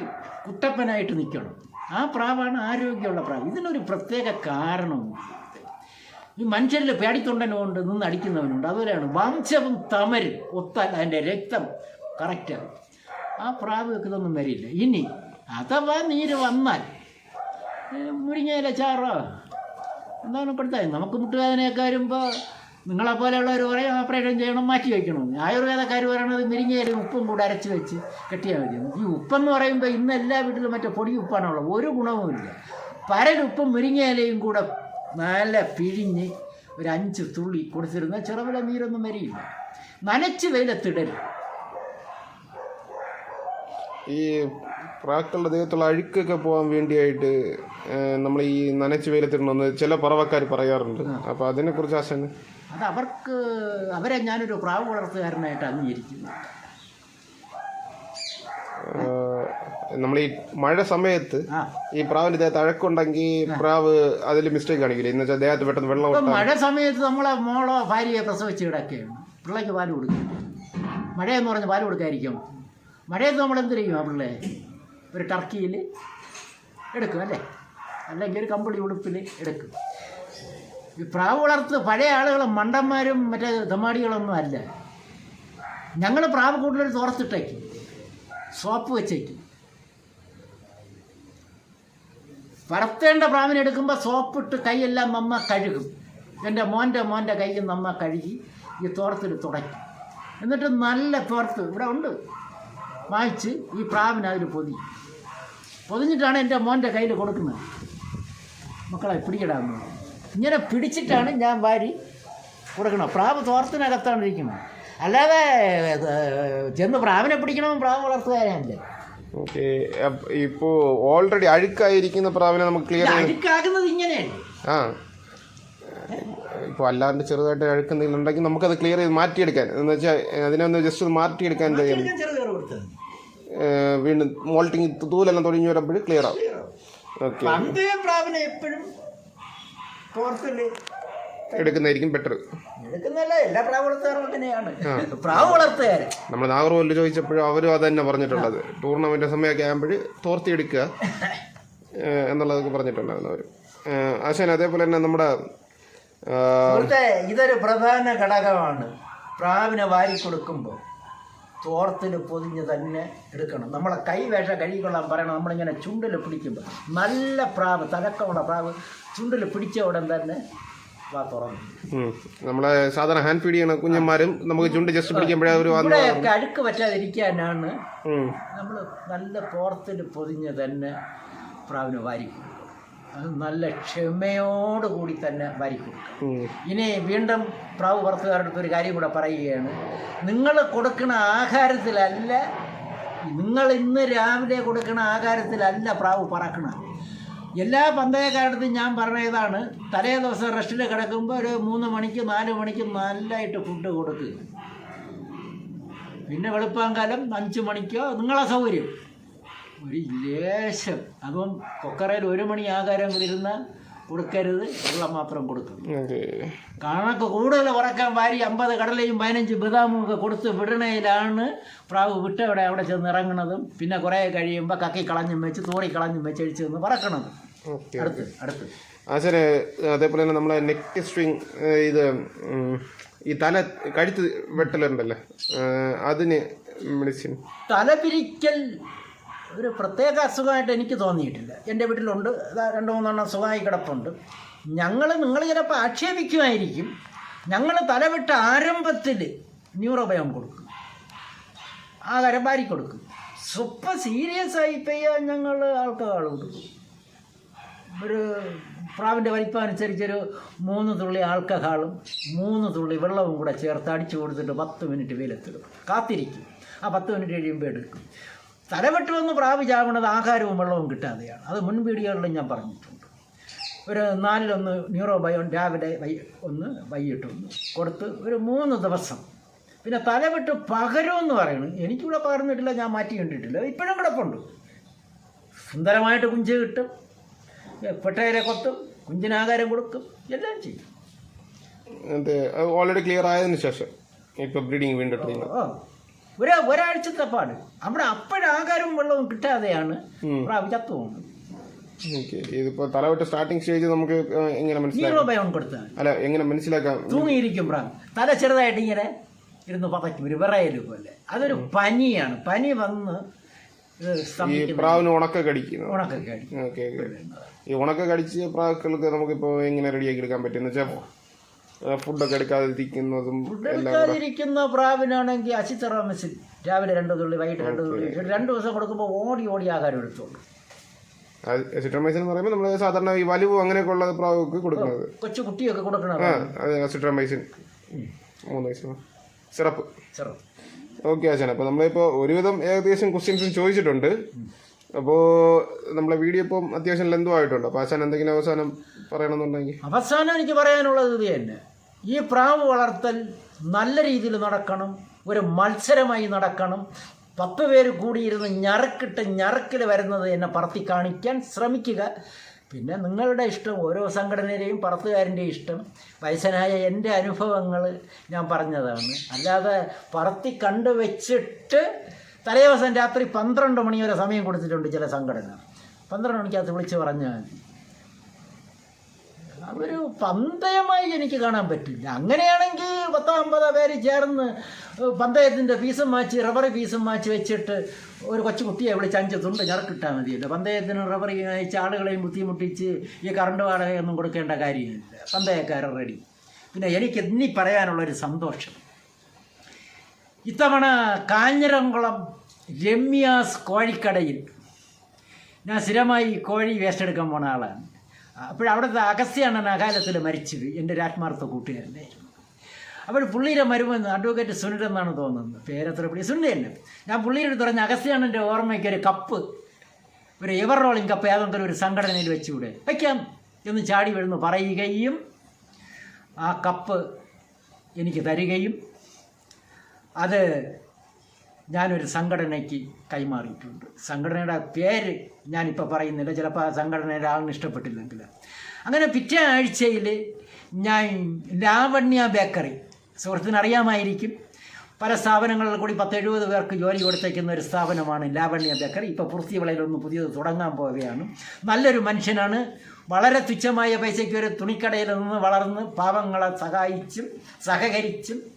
കുട്ടപ്പനായിട്ട് നിൽക്കണം ആ പ്രാവാണ് ആരോഗ്യമുള്ള പ്രാവ്. ഇതിനൊരു പ്രത്യേക കാരണമുണ്ട് ഈ മനുഷ്യരിൽ പേടിത്തൊണ്ടനുമുണ്ട് നിന്ന് അടിക്കുന്നവനുണ്ട്. അതുപോലെയാണ് വംശവും തമരും ഒത്താൽ അതിന്റെ രക്തം കറക്റ്റാണ് ആ പ്രാവ് വെക്കുന്നൊന്നും വരില്ല. ഇനി അഥവാ നീര് വന്നാൽ മുരിങ്ങയില ചാറോ. എന്താണ് ഇപ്പോഴത്തെ? നമുക്ക് മുട്ടുവേദനയൊക്കെ വരുമ്പോൾ നിങ്ങളെ പോലെയുള്ളവർ പറയും ഓപ്പറേഷൻ ചെയ്യണം മാറ്റി വയ്ക്കണം. ആയുർവേദക്കാർ പറയണത് മുരിങ്ങയിലും ഉപ്പും കൂടെ അരച്ച് വെച്ച് കെട്ടിയാൽ മതി. ഈ ഉപ്പെന്ന് പറയുമ്പോൾ ഇന്ന് എല്ലാ വീട്ടിലും മറ്റേ പൊടി ഉപ്പാണുള്ളത്. ഒരു ഗുണവുമില്ല പരലുപ്പും മുരിങ്ങയിലയും കൂടെ നല്ല പിഴിഞ്ഞ് ഒരു അഞ്ച് തുള്ളി കൊടുത്തിരുന്ന ചെറുവില നീരൊന്നും വരിയില്ല. നനച്ച് വെയിലത്തിടരുത്.
ഈ പ്രാക്കളുടെ ദേഹത്തുള്ള അഴുക്കൊക്കെ പോകാൻ വേണ്ടിയായിട്ട് നമ്മൾ ഈ നനച്ച് വെയിലത്തിടണമെന്ന് ചില പറവക്കാർ പറയാറുണ്ട്. അപ്പോൾ അതിനെക്കുറിച്ച് ആശങ്ക
അത് അവർക്ക് അവരെ ഞാനൊരു പ്രാവ് വളർത്തുകാരനായിട്ട് അംഗീകരിക്കുന്നു.
നമ്മൾ ഈ മഴ സമയത്ത് ഈ പ്രാവിന്റെ ദേഹത്ത് അഴക്കുണ്ടെങ്കിൽ പ്രാവ് അതിൽ മിസ്റ്റേക്ക് കാണിക്കില്ല? എന്ന് വെച്ചാൽ ദേഹത്ത് പെട്ടെന്ന് വെള്ളം
മഴ സമയത്ത് നമ്മളെ മോളോ ഭാര്യയെ പ്രസവിച്ച് കിടക്കുകയാണ്. പിള്ളേക്ക് പാൽ കൊടുക്കും മഴയെന്ന് പറഞ്ഞ് പാൽ കൊടുക്കാതിരിക്കും മഴയത്ത് നമ്മൾ എന്ത് ചെയ്യും ആ പിള്ളേ? ഒരു ടർക്കിയിൽ എടുക്കും അല്ലേ? അല്ലെങ്കിൽ ഒരു കമ്പിളി ഉടുപ്പിൽ എടുക്കും. ഈ പ്രാവ് വളർത്ത് പഴയ ആളുകൾ മണ്ടന്മാരും മറ്റേ തമാടികളൊന്നും അല്ല. ഞങ്ങൾ പ്രാവ് കൂടുതൽ തുറത്തിട്ടേക്കും സോപ്പ് വെച്ചേക്കും. വളർത്തേണ്ട പ്രാവിനെ എടുക്കുമ്പോൾ സോപ്പിട്ട് കൈയെല്ലാം നമ്മ കഴുകും. എന്റെ മോന്റെ മോന്റെ കൈ നമ്മ കഴുകി ഈ തോർത്തിൽ തുടയ്ക്കും. എന്നിട്ട് നല്ല തോർത്ത് ഇവിടെ ഉണ്ട്. വായിച്ച് ഈ പ്രാവിനെ അതിൽ പൊതി. പൊതിഞ്ഞിട്ടാണ് എന്റെ മോന്റെ കയ്യിൽ കൊടുക്കുന്നത്. മക്കളെ പിടിക്കടാ. ഇങ്ങനെ പിടിച്ചിട്ടാണ് ഞാൻ വാരി കൊടുക്കണം പ്രാവ് തോർത്തിനകത്താണ് ഇരിക്കുന്നത്. അല്ലാതെ ചെന്ന് പ്രാവിനെ പിടിക്കണമെന്ന് പ്രാവ് വളർത്തുകാരല്ലേ
ഓക്കെ ഇപ്പോ ഓൾറെഡി അഴുക്കായിരിക്കുന്ന പ്രാവിനെ നമുക്ക് ക്ലിയർ
അഴുക്കാകുന്നത് ഇങ്ങനെയാണ്
ആ. ഇപ്പോൾ അല്ലാണ്ട് ചെറുതായിട്ട് അഴുക്ക് എന്തെങ്കിലും ഉണ്ടെങ്കിൽ നമുക്കത് ക്ലിയർ ചെയ്ത് മാറ്റിയെടുക്കാൻ. എന്ന് വെച്ചാൽ അതിനെ ഒന്ന് ജസ്റ്റ് ഒന്ന് മാറ്റിയെടുക്കാൻ എന്ത് വീണ്ടും മോൾട്ടിങ് തൂലെല്ലാം തുടങ്ങി വരുമ്പോൾ ക്ലിയർ ആവും. ഓക്കെ
പണ്ട് പ്രാവിനെ എപ്പോഴും തോർത്തിൽ
എടുക്കുന്നതായിരിക്കും ബെറ്റർ
എടുക്കുന്നല്ല എല്ലാ പ്രാവ് വളർത്തുകാരും അങ്ങനെയാണ്. പ്രാവ്
നമ്മൾ നാഗർകോവിൽ ചോദിച്ചപ്പോഴും അവരും അത് തന്നെ പറഞ്ഞിട്ടുള്ളത് ടൂർണമെന്റ് സമയമൊക്കെ ആകുമ്പോൾ തോർത്തി എടുക്കുക എന്നുള്ളതൊക്കെ പറഞ്ഞിട്ടുണ്ടായിരുന്നു അവർ ആശാൻ അതേപോലെ തന്നെ നമ്മുടെ
ഇതൊരു പ്രധാന ഘടകമാണ്. പ്രാവിനെ വാരി കൊടുക്കുമ്പോൾ തോർത്തിൽ പൊതിഞ്ഞ് തന്നെ എടുക്കണം. നമ്മളെ കൈ വേഷ കഴുകിക്കൊള്ളാൻ പറയണം. നമ്മളിങ്ങനെ ചുണ്ടിൽ പിടിക്കുമ്പോൾ നല്ല പ്രാവ് തലക്കമുള്ള പ്രാവ് ചുണ്ടിൽ പിടിച്ച ഉടൻ തന്നെ വാ തുറന്നു.
നമ്മളെ സാധാരണ ഹാൻഡ് ഫീഡ് ചെയ്യണ കുഞ്ഞന്മാരും നമുക്ക് ചുണ്ട് ജസ്റ്റ് പിടിക്കുമ്പോഴേ
ഒരു അഴുക്ക് പറ്റാതിരിക്കാനാണ് നമ്മൾ നല്ല തോർത്തിൽ പൊതിഞ്ഞ് തന്നെ പ്രാവിന് വാരി കൊടുക്കണം അത് നല്ല ക്ഷമയോടുകൂടി തന്നെ വാരി ഇനി വീണ്ടും പ്രാവ് പുറത്തുകാരുടെ അടുത്ത് ഒരു കാര്യം കൂടെ പറയുകയാണ്. നിങ്ങൾ കൊടുക്കുന്ന ആഹാരത്തിലല്ല നിങ്ങൾ ഇന്ന് രാവിലെ കൊടുക്കുന്ന ആഹാരത്തിലല്ല പ്രാവ് പറക്കണ എല്ലാ പന്തയക്കാരടുത്തും ഞാൻ പറഞ്ഞതാണ് തലേ ദിവസം റെസ്റ്റിൽ കിടക്കുമ്പോൾ ഒരു മൂന്ന് മണിക്ക് നാല് മണിക്ക് നല്ലതായിട്ട് ഫുഡ് കൊടുക്കുക പിന്നെ വെളുപ്പാങ്കാലം അഞ്ച് മണിക്കോ നിങ്ങളെ സൗകര്യം. ഒരു ലേശം. അപ്പം കൊക്കറയിൽ ഒരു മണി ആകാരം വരുന്ന ഇരുന്ന് കൊടുക്കരുത്. വെള്ളം മാത്രം കൊടുക്കും
ഓക്കെ
കണക്ക് കൂടുതൽ ഉറക്കാൻ വാരി അമ്പത് കടലയും പതിനഞ്ച് ബദാമും ഒക്കെ കൊടുത്ത് വിടണയിലാണ് പ്രാവ് വിട്ടവിടെ അവിടെ ചെന്ന് ഇറങ്ങണതും. പിന്നെ കുറേ കഴിയുമ്പോൾ കക്കി കളഞ്ഞും വെച്ച് തോണി കളഞ്ഞും വെച്ച് അഴിച്ച് നിന്ന് പറക്കണത് അടുത്ത് അടുത്ത്.
ആശാന് അതേപോലെ തന്നെ നമ്മളെ നെക്ക് സ്ട്രിങ് ഇത് ഈ തല കഴുത്ത് വെട്ടലുണ്ടല്ലേ? അതിന് മെഡിസിൻ.
തലപിരിക്കൽ ഒരു പ്രത്യേക അസുഖമായിട്ട് എനിക്ക് തോന്നിയിട്ടില്ല. എന്റെ വീട്ടിലുണ്ട്. രണ്ട് മൂന്നെണ്ണം സുഖമായി കിടപ്പുണ്ട്. ഞങ്ങൾ നിങ്ങൾ ചിലപ്പോൾ ആക്ഷേപിക്കുമായിരിക്കും. ഞങ്ങൾ തലവിട്ട ആരംഭത്തിൽ ന്യൂറോബയോം കൊടുക്കും. ആഹാരം വാരി കൊടുക്കും. സൂപ്പർ സീരിയസ് ആയി പെയ്യാൻ ഞങ്ങൾ ആൾക്കാർ കൊടുക്കും. ഒരു പ്രാവിന്റെ വലിപ്പം അനുസരിച്ചൊരു മൂന്ന് തുള്ളി ആൾക്കഹാളും മൂന്ന് തുള്ളി വെള്ളവും കൂടെ ചേർത്ത് അടിച്ചു കൊടുത്തിട്ട് പത്ത് മിനിറ്റ് വെയിലത്തിടും. കാത്തിരിക്കും. ആ പത്ത് മിനിറ്റ് കഴിയുമ്പോൾ എടുക്കും. തലവെട്ട് വന്ന് പ്രാവ് ചാവണത് ആഹാരവും വെള്ളവും കിട്ടാതെയാണ്. അത് മുൻപീടികളിലും ഞാൻ പറഞ്ഞിട്ടുണ്ട്. ഒരു നാലിലൊന്ന് ന്യൂറോ ബയോൺ രാവിലെ വൈ ഒന്ന് വൈകിട്ടൊന്ന് കൊടുത്ത് ഒരു മൂന്ന് ദിവസം. പിന്നെ തലവെട്ട് പകരുമെന്ന് പറയുന്നത് എനിക്കിവിടെ പകർന്നിട്ടില്ല ഞാൻ മാറ്റി കണ്ടിട്ടില്ല. ഇപ്പോഴും കിടപ്പുണ്ട്. സുന്ദരമായിട്ട് കുഞ്ച് കിട്ടും. പെട്ടയിലെ കൊത്തും കുഞ്ചിനാകാരം കൊടുക്കും എല്ലാം ചെയ്യും.
ഓൾറെഡി ക്ലിയർ ആയതിനു ശേഷം. ഇപ്പോൾ ബ്രീഡിങ് വീണ്ടും
ഓ. ഒരു ഒരാഴ്ചത്തെ പാട് അവിടെ അപ്പോഴാകാരവും വെള്ളവും കിട്ടാതെയാണ്
ഓക്കെ. ഇതിപ്പോ തലവെട്ട് സ്റ്റാർട്ടിംഗ് സ്റ്റേജ് നമുക്ക് എങ്ങനെ മനസ്സിലാക്കാം?
കൊടുത്താൽ
അല്ല എങ്ങനെ മനസ്സിലാക്കാം?
തൂങ്ങിയിരിക്കും പ്രാവ്. തല ചെറുതായിട്ട് ഇങ്ങനെ ഇരുന്ന് പതയ്ക്കും ഒരു വിറയൽ പോലെ. അതൊരു പനിയാണ്. പനി വന്ന്
ഈ പ്രാവിന് ഉണക്ക കടിക്കുന്നു. ഓക്കെ ഈ ഉണക്ക കടിച്ച് പ്രാക്കൾക്ക് നമുക്കിപ്പോ എങ്ങനെ റെഡിയാക്കി എടുക്കാൻ പറ്റും വെച്ചാൽ ഫുഡൊക്കെ എടുക്കാതിരിക്കുന്നതും
എടുക്കാതിരിക്കുന്ന പ്രാവിനാണെങ്കിൽ അസിത്തറാമസിൽ രാവിലെ രണ്ട് തുള്ളി വൈകിട്ട് രണ്ട് തുള്ളി രണ്ട് ദിവസം കൊടുക്കുമ്പോൾ ഓടി ഓടി ആഹാരം എടുത്തോളൂ.
എന്ന് പറയുമ്പോൾ നമ്മൾ സാധാരണ ഈ വലിവ് അങ്ങനെയൊക്കെ ഉള്ള പ്രാവുകൾക്ക് കൊടുക്കുന്നത്.
കൊച്ചു കുട്ടിയൊക്കെ കൊടുക്കണ
ആ അതെ സിട്രമൈസിൻ മൂന്ന് വയസ്സ്. സിറപ്പ്.
ചെറു
ഓക്കെ ആശാൻ. അപ്പോൾ നമ്മളിപ്പോൾ ഒരുവിധം ഏകദേശം ക്വസ്റ്റ്യൻസും ചോദിച്ചിട്ടുണ്ട്. അപ്പോൾ നമ്മളെ വീഡിയോ ഇപ്പം അത്യാവശ്യം ലെന്തും ആയിട്ടുണ്ട്. അപ്പോൾ ആശാൻ എന്തെങ്കിലും അവസാനം പറയണമെന്നുണ്ടെങ്കിൽ?
അവസാനം എനിക്ക് പറയാനുള്ളത് ഇത് തന്നെ. ഈ പ്രാവ് വളർത്തൽ നല്ല രീതിയിൽ നടക്കണം ഒരു മത്സരമായി നടക്കണം. പത്ത് പേര് കൂടിയിരുന്ന് ഞറക്കിട്ട് ഞറക്കിൽ വരുന്നത് എന്നെ പറത്തി കാണിക്കാൻ ശ്രമിക്കുക. പിന്നെ നിങ്ങളുടെ ഇഷ്ടം ഓരോ സംഘടനയുടെയും പറത്തുകാരന്റെ ഇഷ്ടം. വയസ്സനായ എന്റെ അനുഭവങ്ങൾ ഞാൻ പറഞ്ഞതാണ്. അല്ലാതെ പറത്തി കണ്ടു വെച്ചിട്ട് തലേ ദിവസം രാത്രി പന്ത്രണ്ട് മണി വരെ സമയം കൊടുത്തിട്ടുണ്ട് ചില സംഘടന പന്ത്രണ്ട് മണിക്കകത്ത് വിളിച്ച് പറഞ്ഞാൽ മതി. അതൊരു പന്തയമായി എനിക്ക് കാണാൻ പറ്റില്ല. അങ്ങനെയാണെങ്കിൽ പത്തോ അമ്പതോ പേര് ചേർന്ന് പന്തയത്തിന്റെ ഫീസും മാച്ച് റബ്ബർ ഫീസും മാച്ച് വെച്ചിട്ട് ഒരു കൊച്ചു കുട്ടിയെ വിളിച്ച് അഞ്ച് തുണ്ട് ഞറക്കിട്ടാൽ മതിയല്ലോ. പന്തയത്തിന് റബ്ബർ അയച്ച് ആളുകളെയും ബുദ്ധിമുട്ടിച്ച് ഈ കറണ്ട് വാടകയൊന്നും കൊടുക്കേണ്ട കാര്യമില്ല. പന്തയക്കാരൻ റെഡി പിന്നെ എനിക്ക് ഇനി പറയാനുള്ളൊരു സന്തോഷം. ഇത്തവണ കാഞ്ഞിരംകുളം രമ്യാസ് കോഴിക്കടയിൽ ഞാൻ സ്ഥിരമായി കോഴി വേസ്റ്റ് എടുക്കാൻ പോണ ആളാണ്. അപ്പോഴവിടുത്തെ അഗസ്ത്യാണൻ അകാലത്തിൽ മരിച്ചത് എന്റെ ആത്മാർത്ഥ കൂട്ടുകാരനായിരുന്നു അപ്പോൾ പുള്ളിയുടെ മരുമെന്ന് അഡ്വക്കേറ്റ് സുനിൽ എന്നാണ് തോന്നുന്നത്. പേരത്ര പുള്ളി സുനിൽ തന്നെ ഞാൻ പുള്ളിയുടെ പറഞ്ഞ അഗസ്ത്യാണന്റെ ഓർമ്മയ്ക്ക് ഒരു കപ്പ് ഒരു എവർ റോളിംഗ് കപ്പ് ഏതെങ്കിലും ഒരു സംഘടനയിൽ വെച്ചുകൂടെ? വയ്ക്കാം എന്ന് ചാടി വീഴുന്നു പറയുകയും ആ കപ്പ് എനിക്ക് തരികയും അത് ഞാനൊരു സംഘടനയ്ക്ക് കൈമാറിയിട്ടുണ്ട്. സംഘടനയുടെ പേര് ഞാനിപ്പോൾ പറയുന്നില്ല. ചിലപ്പോൾ ആ സംഘടനയുടെ ആളിന് ഇഷ്ടപ്പെട്ടില്ലെങ്കിൽ. അങ്ങനെ പിറ്റേ ആഴ്ചയിൽ ഞാൻ ലാവണ്യ ബേക്കറി സുഹൃത്തിന് അറിയാമായിരിക്കും പല സ്ഥാപനങ്ങളിൽ കൂടി പത്ത് എഴുപത് പേർക്ക് ജോലി കൊടുത്തേക്കുന്ന ഒരു സ്ഥാപനമാണ് ലാവണ്യ ബേക്കറി. ഇപ്പോൾ പുറത്തി വിളയിലൊന്ന് പുതിയത് തുടങ്ങാൻ പോവുകയാണ്. നല്ലൊരു മനുഷ്യനാണ്. വളരെ തുച്ഛമായ പൈസയ്ക്ക് ഒരു തുണിക്കടയിൽ നിന്ന് വളർന്ന് പാവങ്ങളെ സഹായിച്ചും സഹകരിച്ചും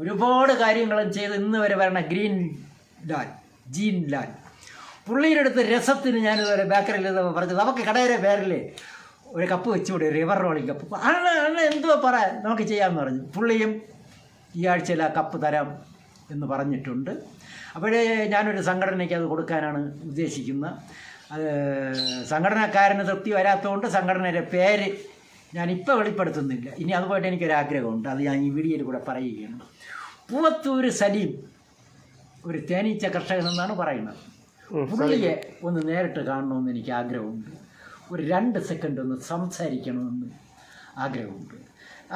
ഒരുപാട് കാര്യങ്ങളും ചെയ്ത് ഇന്ന് വരെ വരണ ഗ്രീൻ ലാൽ ജീൻ ലാൽ. പുള്ളിയുടെ അടുത്ത് രസത്തിന് ഞാനിതുവരെ ബേക്കറിയിൽ ഇത് പറഞ്ഞത് നമുക്ക് കടയിലെ പേരിൽ ഒരു കപ്പ് വെച്ചുകൂടെ റിവർ റോളിംഗ് കപ്പ് അണ്ണ അണ്ണ എന്തുവാ പറ നമുക്ക് ചെയ്യാമെന്ന് പറഞ്ഞു. പുള്ളിയും ഈ ആഴ്ചയിൽ ആ കപ്പ് തരാം എന്ന് പറഞ്ഞിട്ടുണ്ട്. അപ്പോഴേ ഞാനൊരു സംഘടനയ്ക്ക് അത് കൊടുക്കാനാണ് ഉദ്ദേശിക്കുന്നത്. അത് സംഘടനക്കാരന് തൃപ്തി വരാത്തതുകൊണ്ട് സംഘടനയുടെ പേര് ഞാനിപ്പോൾ വെളിപ്പെടുത്തുന്നില്ല. ഇനി അതുപോയിട്ട് എനിക്കൊരാഗ്രഹമുണ്ട്. അത് ഞാൻ ഈ വീഡിയോയിൽ കൂടെ പറയുകയാണ്. പൂവത്തൂർ സലീം ഒരു തേനീച്ച കർഷകൻ എന്നാണ് പറയുന്നത്. പുള്ളിയെ ഒന്ന് നേരിട്ട് കാണണമെന്ന് എനിക്ക് ആഗ്രഹമുണ്ട് ഒരു രണ്ട് സെക്കൻഡ് ഒന്ന് സംസാരിക്കണമെന്ന് ആഗ്രഹമുണ്ട്.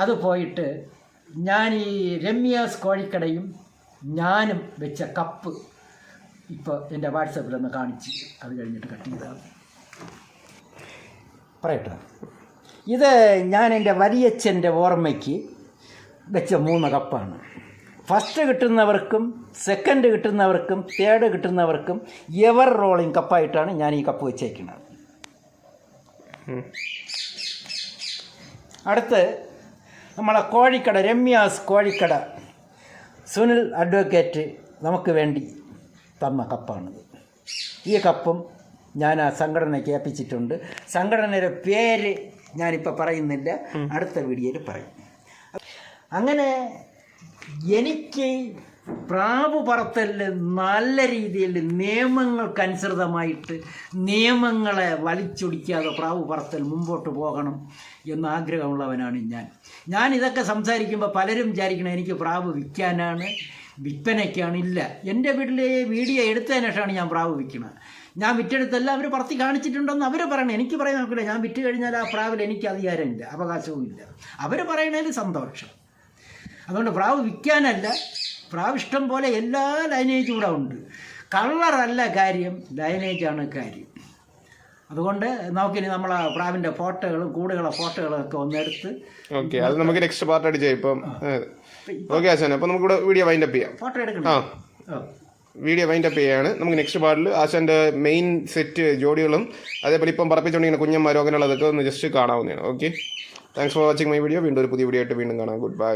അത് പോയിട്ട് ഞാൻ ഈ രമ്യാസ് കോഴിക്കടയും ഞാനും വെച്ച കപ്പ് ഇപ്പോൾ എന്റെ വാട്സപ്പിലൊന്ന് കാണിച്ച് അത് കഴിഞ്ഞിട്ട് കട്ട് ചെയ്താൽ പറയട്ടെ. ഇത് ഞാൻ എന്റെ വലിയച്ഛന്റെ ഓർമ്മയ്ക്ക് വെച്ച മൂന്ന് കപ്പാണ്. ഫസ്റ്റ് കിട്ടുന്നവർക്കും സെക്കൻഡ് കിട്ടുന്നവർക്കും തേർഡ് കിട്ടുന്നവർക്കും എവർ റോളിങ് കപ്പായിട്ടാണ് ഞാൻ ഈ കപ്പ് വെച്ചേക്കുന്നത്. അടുത്ത് നമ്മളെ കോഴിക്കട രമ്യാസ് കോഴിക്കട. സുനിൽ അഡ്വക്കേറ്റ് നമുക്ക് വേണ്ടി തന്ന കപ്പാണിത്. ഈ കപ്പും ഞാൻ ആ സംഘടനയ്ക്ക് ഏൽപ്പിച്ചിട്ടുണ്ട്. സംഘടനയുടെ പേര് ഞാനിപ്പോൾ പറയുന്നില്ല. അടുത്ത വീഡിയോയിൽ പറയും. അങ്ങനെ എനിക്ക് പ്രാവ് പറത്തലിൽ നല്ല രീതിയിൽ നിയമങ്ങൾക്കനുസൃതമായിട്ട് നിയമങ്ങളെ വലിച്ചൊടിക്കാതെ പ്രാവ് പറത്തൽ മുമ്പോട്ട് പോകണം എന്ന് ആഗ്രഹമുള്ളവനാണ് ഞാൻ. ഞാൻ ഇതൊക്കെ സംസാരിക്കുമ്പോൾ പലരും വിചാരിക്കണം എനിക്ക് പ്രാവ് വിൽക്കാനാണ് വിൽപ്പനയ്ക്കാണ് ഇല്ല. എന്റെ വീട്ടിൽ വീഡിയോ എടുത്തതിന് ശേഷമാണ് ഞാൻ പ്രാവ് വിൽക്കുന്നത് ഞാൻ വിറ്റെടുത്തല്ല അവർ പറത്തി കാണിച്ചിട്ടുണ്ടെന്ന് അവർ പറയണം. എനിക്ക് പറയാൻ നോക്കില്ല ഞാൻ വിറ്റ് കഴിഞ്ഞാൽ ആ പ്രാവിൽ എനിക്ക് അധികാരമില്ല അവകാശവും ഇല്ല അവർ പറയണതിൽ സന്തോഷം. അതുകൊണ്ട് പ്രാവ് വിൽക്കാനല്ല പ്രാവ് ഇഷ്ടം പോലെ എല്ലാ ലൈനേജും കൂടെ ഉണ്ട്. കളറല്ല കാര്യം ലൈനേജാണ് കാര്യം. അതുകൊണ്ട് നമുക്കിനി നമ്മളെ പ്രാവിന്റെ ഫോട്ടോകളും കൂടുകളെ ഫോട്ടോകളും ഒക്കെ ഒന്നെടുത്ത്
ഓക്കെ അത് നമുക്ക് നെക്സ്റ്റ് പാർട്ട് ചെയ്യാം ഇപ്പം ഓക്കെ ആശാൻ അപ്പം നമുക്കിവിടെ വീഡിയോ വൈൻഡപ്പ് ചെയ്യാം.
ഫോട്ടോ എടുക്കണം
ആ.
ഓ.
വൈൻഡ് അപ്പ് ചെയ്യാണ്. നമുക്ക് നെക്സ്റ്റ് പാർട്ടിൽ ആശാന്റെ മെയിൻ സെറ്റ് ജോഡികളും അതേപോലെ ഇപ്പം പറപ്പിച്ചുകൊണ്ടിരിക്കുന്ന കുഞ്ഞന്മാരോ അങ്ങനെയുള്ളതൊക്കെ ഒന്ന് ജസ്റ്റ് കാണാവുന്നതാണ്. Okay thanks for watching my video വീണ്ടും ഒരു പുതിയ വീഡിയോ ആയിട്ട് വീണ്ടും കാണാം. Good bye